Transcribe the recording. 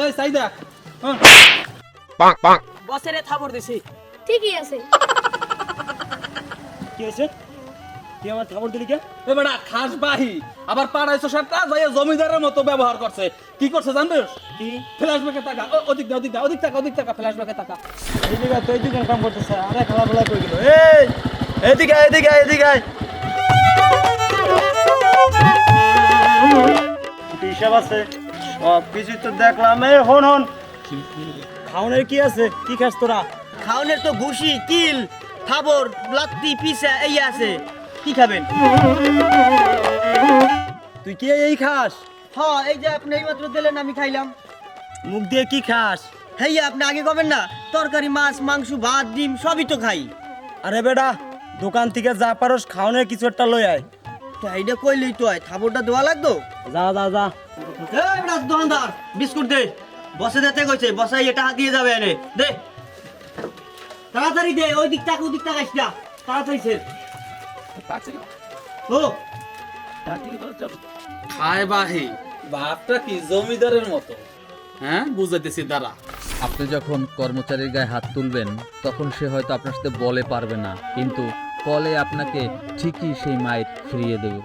এই সাই দেখ হ্যাঁ। বসেরে থাপড় দিছি। ঠিকই আছে। কি হয়েছে? কি আমার খবর দিলি কে এ বেটা খাস বাহি। আবার পাড়াইছো সারটা যাই জমিদারের মতো ব্যবহার করছে। কি করছে জানিস কি? ফ্ল্যাশব্যাকে টাকা ওদিক দা ওদিক দা ওদিক টাকা ওদিক টাকা ফ্ল্যাশব্যাকে টাকা এইদিকে তো এইদিকে কাম করতেছে আরে খেলা ফেলা করে দিল। এই! এদিকে এদিকে এদিকে হিসাব আছে? সব কিছু তো দেখলাম এই হন হন। খাওনের কি আছে? কি খাস তোরা? খাওনের তো ঘুষি কিল থাবর লাত্তি পিসা এই আছে। কি খাবেন? তুই কি এই খাস? হ্যাঁ এই যে আপনি এইমাত্র দিলেন আমি খাইলাম। মুখ দিয়ে কি খাস? হেই আপনি আগে কবেন না তরকারি মাছ মাংস ভাত ডিম সবই তো খাই। আরে বেটা দোকান থেকে যা পারস খাওনের কিছু একটা লই আয়। এইটা কইলেই তো হয় থাবরটা দেওয়া লাগতো যা যা যা। এই বেটা দোকানদার বিস্কুট দে। বসে দিতে কইছে বসাই এটা হাত দিয়ে যাবে এনে। দে। তাড়াতাড়ি দে ওই দিক তাক ওই দিক তাক আসটা তাড়াতাড়ি সে। ও। খায় বাহি ভাবটা কি জমিদারের মতো। হ্যাঁ বুঝাইতেছি দাঁড়া। আপনি যখন কর্মচারীর গায়ে হাত তুলবেন তখন সে হয়তো আপনার সাথে বলে পারবে না কিন্তু কলে আপনাকে ঠিকই সেই মায়ের ফিরিয়ে দেবে।